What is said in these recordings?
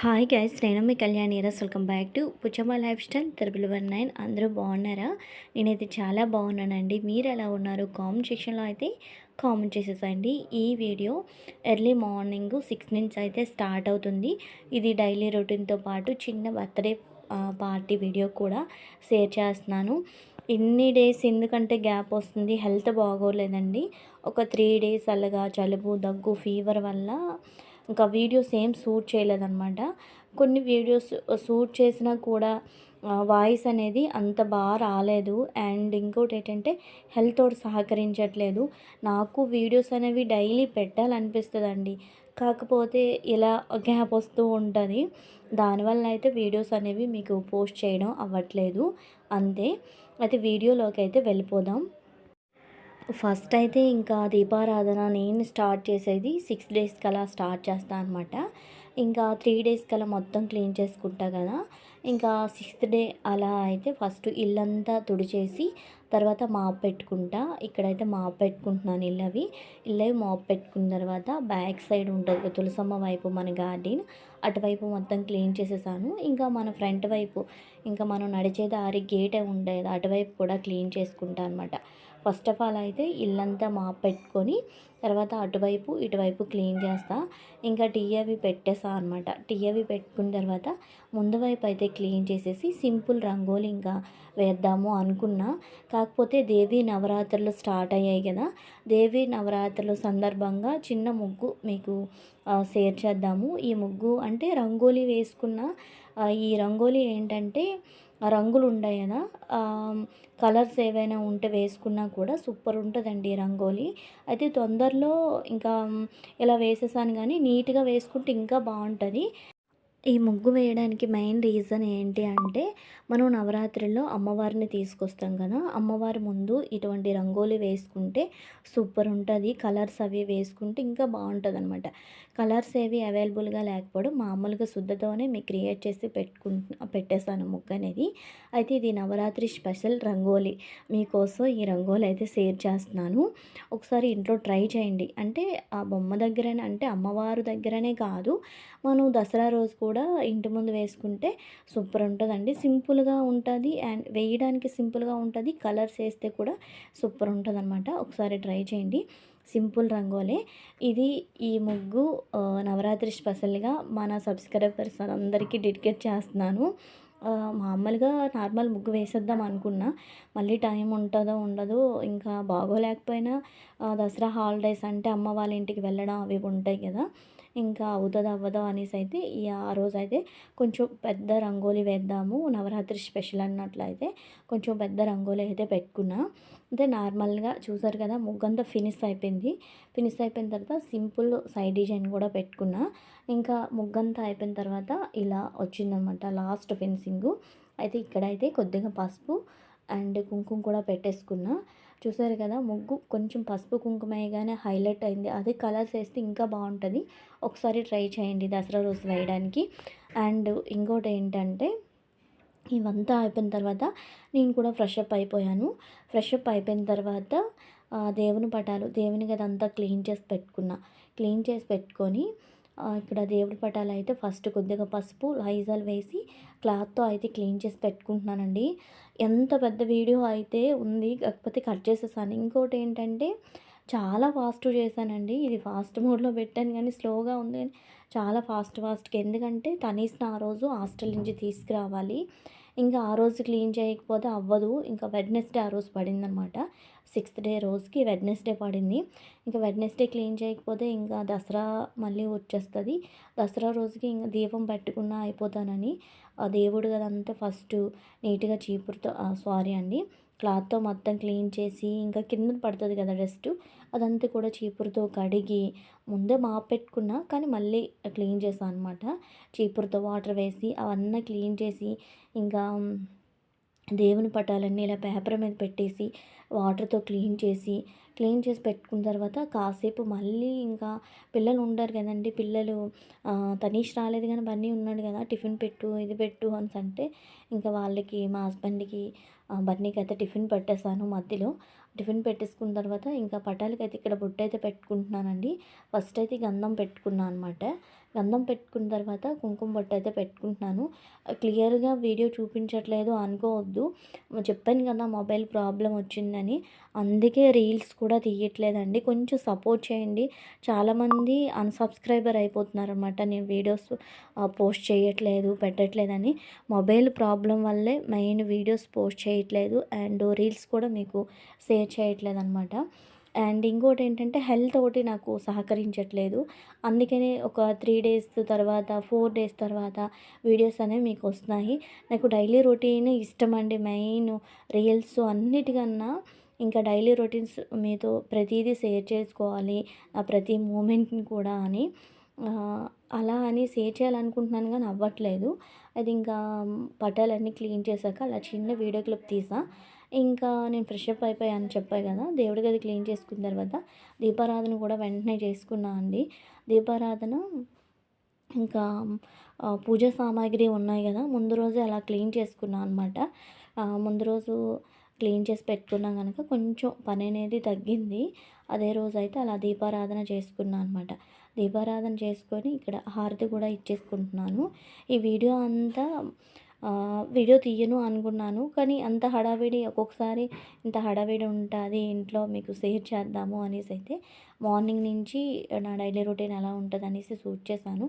Hi guys నేను మీ Kalyan ఈరస్ welcome back to Puchchamma lifestyle triple one nine అందరూ బాగున్నారా? నేనైతే చాలా బాగున్నానండి. మీరు ఎలా ఉన్నారు? కామెంట్ సెక్షన్లో అయితే కామెంట్ చేసేసండి. ఈ వీడియో ఎర్లీ మార్నింగ్ సిక్స్ నుంచి అయితే స్టార్ట్ అవుతుంది. ఇది డైలీ రొటీన్తో పాటు చిన్న బర్త్డే పార్టీ వీడియో కూడా షేర్ చేస్తున్నాను. ఇన్ని డేస్ ఎందుకంటే గ్యాప్ వస్తుంది హెల్త్ బాగోలేదండి. ఒక త్రీ డేస్ అలాగా జలుబు దగ్గు ఫీవర్ వల్ల ఇంకా వీడియోస్ ఏం షూట్ చేయలేదన్నమాట. కొన్ని వీడియోస్ షూట్ చేసినా కూడా వాయిస్ అనేది అంత బాగా రాలేదు. అండ్ ఇంకోటి ఏంటంటే హెల్త్ తోటి సహకరించట్లేదు. నాకు వీడియోస్ అనేవి డైలీ పెట్టాలనిపిస్తుందండి. కాకపోతే ఇలా గ్యాప్ వస్తూ ఉంటుంది. దానివల్ల అయితే వీడియోస్ అనేవి మీకు పోస్ట్ చేయడం అవ్వట్లేదు. అంతే. అయితే వీడియోలోకి అయితే వెళ్ళిపోదాం. ఫస్ట్ అయితే ఇంకా దీపారాధన నేను స్టార్ట్ చేసేది సిక్స్ డేస్ కలా స్టార్ట్ చేస్తాను అనమాట ఇంకా త్రీ డేస్ కలా మొత్తం క్లీన్ చేసుకుంటా కదా. ఇంకా సిక్స్త్ డే అలా అయితే ఫస్ట్ ఇల్లంతా తుడిచేసి తర్వాత మాప్ పెట్టుకుంటా. ఇక్కడైతే మాప్ పెట్టుకుంటున్నాను ఇల్లవి ఇల్లవి మాప్ పెట్టుకున్న తర్వాత బ్యాక్ సైడ్ ఉంటుంది తులసమ్మ వైపు మన గార్డెన్. అటువైపు మొత్తం క్లీన్ చేసేసాను. ఇంకా మన ఫ్రంట్ వైపు ఇంకా మనం నడిచే దారి గేటే ఉండేది. అటువైపు కూడా క్లీన్ చేసుకుంటా అనమాట ఫస్ట్ ఆఫ్ ఆల్ అయితే ఇల్లంతా మాప్ పెట్టుకొని తర్వాత అటువైపు ఇటువైపు క్లీన్ చేస్తా. ఇంకా టీ అవి పెట్టేసా అనమాట టీ అవి పెట్టుకున్న తర్వాత ముందు వైపు అయితే క్లీన్ చేసేసి సింపుల్ రంగోలి ఇంకా వేద్దాము అనుకున్నా. కాకపోతే దేవి నవరాత్రులు స్టార్ట్ అయ్యాయి కదా. దేవి నవరాత్రుల సందర్భంగా చిన్న ముగ్గు మీకు షేర్ చేద్దాము. ఈ ముగ్గు అంటే రంగోలి వేసుకున్న ఈ రంగోలి ఏంటంటే రంగులు ఉన్నాయి కదా కలర్స్ ఏవైనా ఉంటే వేసుకున్నా కూడా సూపర్ ఉంటుందండి రంగోలీ. అయితే తొందరలో ఇంకా ఇలా వేసేసాను కానీ నీట్గా వేసుకుంటే ఇంకా బాగుంటుంది ఈ ముగ్గు వేయడానికి మెయిన్ రీజన్ ఏంటి అంటే మనం నవరాత్రిలో అమ్మవారిని తీసుకొస్తాం కదా అమ్మవారి ముందు ఇటువంటి రంగోలి వేసుకుంటే సూపర్ ఉంటుంది. కలర్స్ అవి వేసుకుంటే ఇంకా బాగుంటుంది అనమాట కలర్స్ ఏవి అవైలబుల్గా లేకపోవడం మామూలుగా శుద్ధతోనే మీకు క్రియేట్ చేసి పెట్టుకుంటు పెట్టేశాను ముగ్గు అనేది. అయితే ఇది నవరాత్రి స్పెషల్ రంగోలి. మీకోసం ఈ రంగోలి అయితే షేర్ చేస్తున్నాను. ఒకసారి ఇంట్లో ట్రై చేయండి. అంటే ఆ బొమ్మ దగ్గరనే అంటే అమ్మవారు దగ్గరనే కాదు. మనం దసరా రోజు కూడా కూడా ఇంటి ముందు వేసుకుంటే సూపర్ ఉంటుందండి సింపుల్గా ఉంటుంది అండ్ వేయడానికి సింపుల్గా ఉంటుంది. కలర్స్ వేస్తే కూడా సూపర్ ఉంటుంది అనమాట ఒకసారి ట్రై చేయండి. సింపుల్ రంగోలే. ఇది ఈ ముగ్గు నవరాత్రి స్పెషల్గా మన సబ్స్క్రైబర్స్ అందరికీ డెడికేట్ చేస్తున్నాను. మామూలుగా నార్మల్ ముగ్గు వేసేద్దాం అనుకున్నా. మళ్ళీ టైం ఉంటుందో ఉండదో ఇంకా బాగోలేకపోయినా దసరా హాలిడేస్ అంటే అమ్మ వాళ్ళ ఇంటికి వెళ్ళడం అవి ఉంటాయి కదా. ఇంకా అవుతుందో అవ్వదో అనేసి అయితే ఈ ఆ రోజు అయితే కొంచెం పెద్ద రంగోలి వేద్దాము. నవరాత్రి స్పెషల్ అన్నట్లయితే కొంచెం పెద్ద రంగోలి అయితే పెట్టుకున్నా. అంటే నార్మల్గా చూసారు కదా ముగ్గంతా ఫినిష్ అయిపోయింది. ఫినిష్ అయిపోయిన తర్వాత సింపుల్ సైడ్ డిజైన్ కూడా పెట్టుకున్నా. ఇంకా ముగ్గంతా అయిపోయిన తర్వాత ఇలా వచ్చిందనమాట లాస్ట్ ఫినిషింగ్. అయితే ఇక్కడైతే కొద్దిగా పసుపు అండ్ కుంకుమ కూడా పెట్టేసుకున్నా. చూసారు కదా ముగ్గు కొంచెం పసుపు కుంకుమేగానే హైలైట్ అయింది. అదే కలర్స్ వేస్తే ఇంకా బాగుంటుంది. ఒకసారి ట్రై చేయండి దసరా రోజు వేయడానికి. అండ్ ఇంకోటి ఏంటంటే ఇవంతా అయిపోయిన తర్వాత నేను కూడా ఫ్రెష్ అప్ అయిపోయాను. ఫ్రెష్ అప్ అయిపోయిన తర్వాత దేవుని పటాలు దేవుని గదంతా క్లీన్ చేసి పెట్టుకున్నా. క్లీన్ చేసి పెట్టుకొని ఇక్కడ దేవుడి పటాలు అయితే ఫస్ట్ కొద్దిగా పసుపు లైజాల్ వేసి క్లాత్తో అయితే క్లీన్ చేసి పెట్టుకుంటున్నానండి. ఎంత పెద్ద వీడియో అయితే ఉంది కాకపోతే కట్ చేసేసాను. ఇంకోటి ఏంటంటే చాలా ఫాస్ట్ చేశానండి. ఇది ఫాస్ట్ మోడ్లో పెట్టాను కానీ స్లోగా ఉంది చాలా ఫాస్ట్ ఫాస్ట్గా. ఎందుకంటే తనీస్ని ఆ రోజు హాస్టల్ నుంచి తీసుకురావాలి. ఇంకా ఆ రోజు క్లీన్ చేయకపోతే అవ్వదు. ఇంకా వెడ్నెస్డే ఆ రోజు పడిందనమాట. సిక్స్త్ డే రోజుకి వెడ్నెస్డే పడింది. ఇంకా వెడ్నెస్డే క్లీన్ చేయకపోతే ఇంకా దసరా మళ్ళీ వచ్చేస్తుంది. దసరా రోజుకి ఇంకా దీపం పెట్టుకున్నా అయిపోతానని. ఆ దేవుడు కదంతా ఫస్ట్ నీట్గా చీపురుతో సారీ అండి. క్లాత్తో మొత్తం క్లీన్ చేసి ఇంకా కింద పడుతుంది కదా డస్ట్ అదంతా కూడా చీపురుతో కడిగి ముందే మాప్ పెట్టుకున్నా కానీ మళ్ళీ క్లీన్ చేసాను అనమాట చీపురుతో వాటర్ వేసి అవన్నీ క్లీన్ చేసి ఇంకా దేవుని పటాలన్నీ ఇలా పేపర్ మీద పెట్టేసి వాటర్తో క్లీన్ చేసి క్లీన్ చేసి పెట్టుకున్న తర్వాత కాసేపు మళ్ళీ ఇంకా పిల్లలు ఉండరు కదండి. పిల్లలు తనీష్ రాలేదు కానీ బన్నీ ఉన్నాడు కదా టిఫిన్ పెట్టు ఇది పెట్టు అని అంటే ఇంకా వాళ్ళకి మా హస్బెండ్కి బన్నీకి అయితే టిఫిన్ పెట్టేశాను మధ్యలో. టిఫిన్ పెట్టేసుకున్న తర్వాత ఇంకా పటాలకి అయితే ఇక్కడ బొట్టు అయితే పెట్టుకుంటున్నానండి. ఫస్ట్ అయితే గంధం పెట్టుకున్నాను అనమాట గంధం పెట్టుకున్న తర్వాత కుంకుమ బొట్టు అయితే పెట్టుకుంటున్నాను. క్లియర్గా వీడియో చూపించట్లేదు అనుకోవద్దు. చెప్పాను కదా మొబైల్ ప్రాబ్లం వచ్చిందని. అందుకే రీల్స్ కూడా కూడా తీయట్లేదండి. కొంచెం సపోర్ట్ చేయండి. చాలామంది అన్సబ్స్క్రైబర్ అయిపోతున్నారు అనమాట నేను వీడియోస్ పోస్ట్ చేయట్లేదు పెట్టట్లేదని. మొబైల్ ప్రాబ్లం వల్లే మెయిన్ వీడియోస్ పోస్ట్ చేయట్లేదు. అండ్ రీల్స్ కూడా మీకు షేర్ చేయట్లేదు అనమాట అండ్ ఇంకోటి ఏంటంటే హెల్త్ ఒకటి నాకు సహకరించట్లేదు. అందుకనే ఒక త్రీ డేస్ తర్వాత ఫోర్ డేస్ తర్వాత వీడియోస్ అనేవి మీకు వస్తున్నాయి. నాకు డైలీ రొటీన్ ఇష్టం అండి. మెయిన్ రీల్స్ అన్నిటికన్నా ఇంకా డైలీ రొటీన్స్ మీతో ప్రతిదీ షేర్ చేసుకోవాలి ఆ ప్రతి మూమెంట్ని కూడా అని. అలా అని షేర్ చేయాలనుకుంటున్నాను కానీ అవ్వట్లేదు. అది ఇంకా పటాలన్నీ క్లీన్ చేశాక అలా చిన్న వీడియో క్లిప్ తీసా. ఇంకా నేను ఫ్రెష్ అప్ అయిపోయాను చెప్పాయి కదా దేవుడి గది క్లీన్ చేసుకున్న తర్వాత దీపారాధన కూడా వెంటనే చేసుకున్నా అండి. దీపారాధన ఇంకా పూజా సామాగ్రి ఉన్నాయి కదా ముందు రోజే అలా క్లీన్ చేసుకున్నాను అనమాట ముందు రోజు క్లీన్ చేసి పెట్టుకున్నా కనుక కొంచెం పని అనేది తగ్గింది. అదే రోజు అయితే అలా దీపారాధన చేసుకున్నాను అనమాట దీపారాధన చేసుకొని ఇక్కడ హారతి కూడా ఇచ్చేసుకుంటున్నాను. ఈ వీడియో అంతా వీడియో తీయను అనుకున్నాను. కానీ అంత హడావిడి ఒక్కొక్కసారి ఇంత హడావిడి ఉంటుంది ఇంట్లో మీకు షేర్ చేద్దాము అనేసి అయితే మార్నింగ్ నుంచి నా డైలీ రొటీన్ ఎలా ఉంటుంది అనేసి షూట్ చేశాను.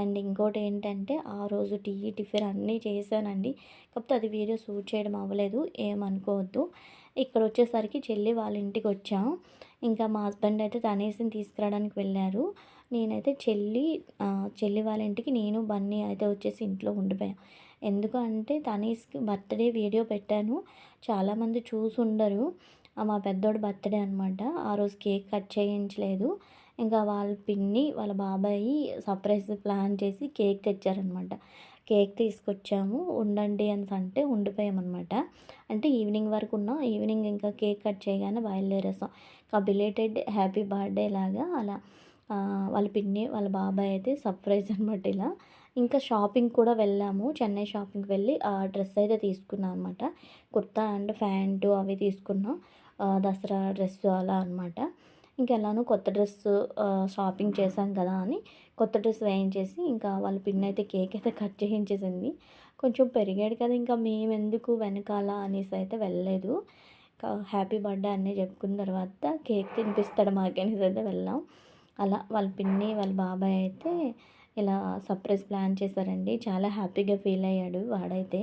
అండ్ ఇంకోటి ఏంటంటే ఆ రోజు టీ టిఫిన్ అన్నీ చేశానండి. కాకపోతే అది వీడియో షూట్ చేయడం అవ్వలేదు ఏమనుకోవద్దు. ఇక్కడ వచ్చేసరికి చెల్లి వాళ్ళ ఇంటికి వచ్చాం. ఇంకా మా హస్బెండ్ అయితే తనేసిని తీసుకురావడానికి వెళ్ళారు. నేనైతే చెల్లి చెల్లి వాళ్ళ ఇంటికి నేను బన్నీ అయితే వచ్చేసి ఇంట్లో ఉండిపోయాను ఎందుకు అంటే తనీస్కి బర్త్డే వీడియో పెట్టాను. చాలామంది చూసి ఉండరు. మా పెద్దోడు బర్త్డే అనమాట ఆ రోజు కేక్ కట్ చేయించలేదు. ఇంకా వాళ్ళ పిన్ని వాళ్ళ బాబాయి సర్ప్రైజ్ ప్లాన్ చేసి కేక్ తెచ్చారనమాట కేక్ తీసుకొచ్చాము. ఉండండి అని అంటే ఉండిపోయామన్నమాట. అంటే ఈవినింగ్ వరకు ఉన్నాం. ఈవినింగ్ ఇంకా కేక్ కట్ చేయగానే బయలుదేరేస్తాం ఇంకా బిలేటెడ్ హ్యాపీ బర్త్డే లాగా అలా వాళ్ళ పిన్ని వాళ్ళ బాబాయ్ అయితే సర్ప్రైజ్ అనమాట ఇలా. ఇంకా షాపింగ్ కూడా వెళ్ళాము. చెన్నై షాపింగ్కి వెళ్ళి ఆ డ్రెస్ అయితే తీసుకున్నాం అనమాట కుర్తా అండ్ ప్యాంటు అవి తీసుకున్నాం. దసరా డ్రెస్ అలా అనమాట ఇంకెలానో కొత్త డ్రెస్ షాపింగ్ చేశాం కదా అని కొత్త డ్రెస్ వేయించేసి ఇంకా వాళ్ళ పిన్ అయితే కేక్ అయితే కట్ చేయించేసింది. కొంచెం పెరిగాడు కదా ఇంకా మేము ఎందుకు వెనకాల అనేసి అయితే వెళ్ళలేదు. హ్యాపీ బర్త్డే అన్నీ చెప్పుకున్న తర్వాత కేక్ తినిపిస్తాడు మాకనేసి అయితే వెళ్ళాం. అలా వాళ్ళ పిన్ని వాళ్ళ బాబాయ్ అయితే ఇలా సర్ప్రైజ్ ప్లాన్ చేశారండి. చాలా హ్యాపీగా ఫీల్ అయ్యాడు వాడైతే.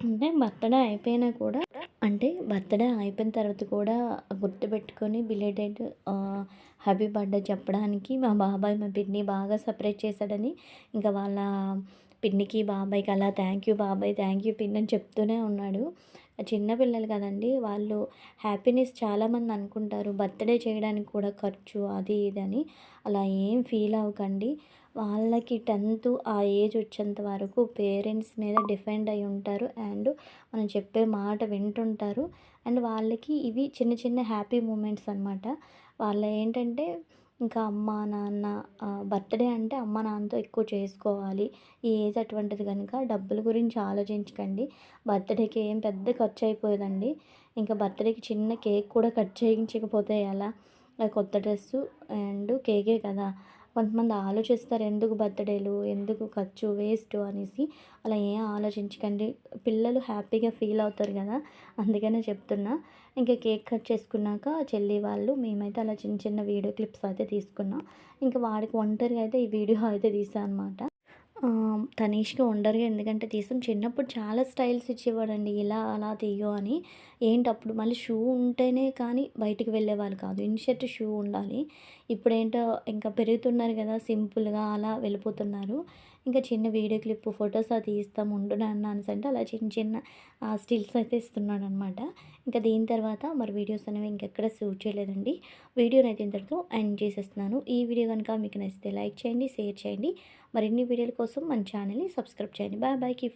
అంటే బర్త్డే అయిపోయినా కూడా అంటే బర్త్డే అయిపోయిన తర్వాత కూడా గుర్తుపెట్టుకొని బిలేటెడ్ హ్యాపీ బర్త్డే చెప్పడానికి మా బాబాయ్ మా పిన్ని బాగా సపరేట్ చేశాడని ఇంకా వాళ్ళ పిన్నికి బాబాయ్కి అలా థ్యాంక్ యూ బాబాయ్ థ్యాంక్ యూ పిన్ అని చెప్తూనే ఉన్నాడు. చిన్నపిల్లలు కదండి వాళ్ళు హ్యాపీనెస్ చాలామంది అనుకుంటారు. బర్త్డే చేయడానికి కూడా ఖర్చు అది ఇది అని. అలా ఏం ఫీల్ అవ్వకండి. వాళ్ళకి టెన్త్ ఆ ఏజ్ వచ్చేంత వరకు పేరెంట్స్ మీద డిపెండ్ అయి ఉంటారు. అండ్ మనం చెప్పే మాట వింటుంటారు. అండ్ వాళ్ళకి ఇవి చిన్న చిన్న హ్యాపీ మూమెంట్స్ అనమాట వాళ్ళు ఏంటంటే ఇంకా అమ్మ నాన్న బర్త్డే అంటే అమ్మ నాన్నతో ఎక్కువ చేసుకోవాలి. ఈ ఏజ్ అటువంటిది కనుక డబ్బుల గురించి ఆలోచించకండి. బర్త్డేకి ఏం పెద్ద ఖర్చు అయిపోయేదండి ఇంకా బర్త్డేకి చిన్న కేక్ కూడా కట్ చేయించకపోతే ఎలా? కొత్త డ్రెస్సు అండ్ కేకే కదా. కొంతమంది ఆలోచిస్తారు ఎందుకు బర్త్డేలు ఎందుకు ఖర్చు వేస్ట్ అనేసి. అలా ఏం ఆలోచించకండి. పిల్లలు హ్యాపీగా ఫీల్ అవుతారు కదా. అందుకనే చెప్తున్నా. ఇంకా కేక్ కట్ చేసుకున్నాక చెల్లి వాళ్ళు మేమైతే అలా చిన్న చిన్న వీడియో క్లిప్స్ అయితే తీసుకున్నాం. ఇంకా వాడికి ఒంటరిగా అయితే ఈ వీడియో అయితే తీసాను అనమాట తనీష్కి ఒంటరిగా ఎందుకంటే తీసాం. చిన్నప్పుడు చాలా స్టైల్స్ ఇచ్చేవాడండి. ఇలా అలా తీయో అని. ఏంటి అప్పుడు మళ్ళీ షూ ఉంటేనే కానీ బయటికి వెళ్ళేవాళ్ళు కాదు. ఇన్షర్ట్ షూ ఉండాలి. ఇప్పుడు ఏంటో ఇంకా పెరుగుతున్నారు కదా సింపుల్గా అలా వెళ్ళిపోతున్నారు. ఇంకా చిన్న వీడియో క్లిప్ ఫొటోస్ అది ఇస్తాం ఉండు నాన్న అంటే అలా చిన్న చిన్న స్టిల్స్ అయితే ఇస్తున్నాడు అనమాట ఇంకా దీని తర్వాత మరి వీడియోస్ అనేవి ఇంకెక్కడ షూట్ చేయలేదండి. వీడియోని అయితే ఇంతటితో ఎండ్ చేసేస్తున్నాను. ఈ వీడియో కనుక మీకు నచ్చితే లైక్ చేయండి షేర్ చేయండి. మరిన్ని వీడియోల కోసం మన ఛానల్ని సబ్స్క్రైబ్ చేయండి. Bye bye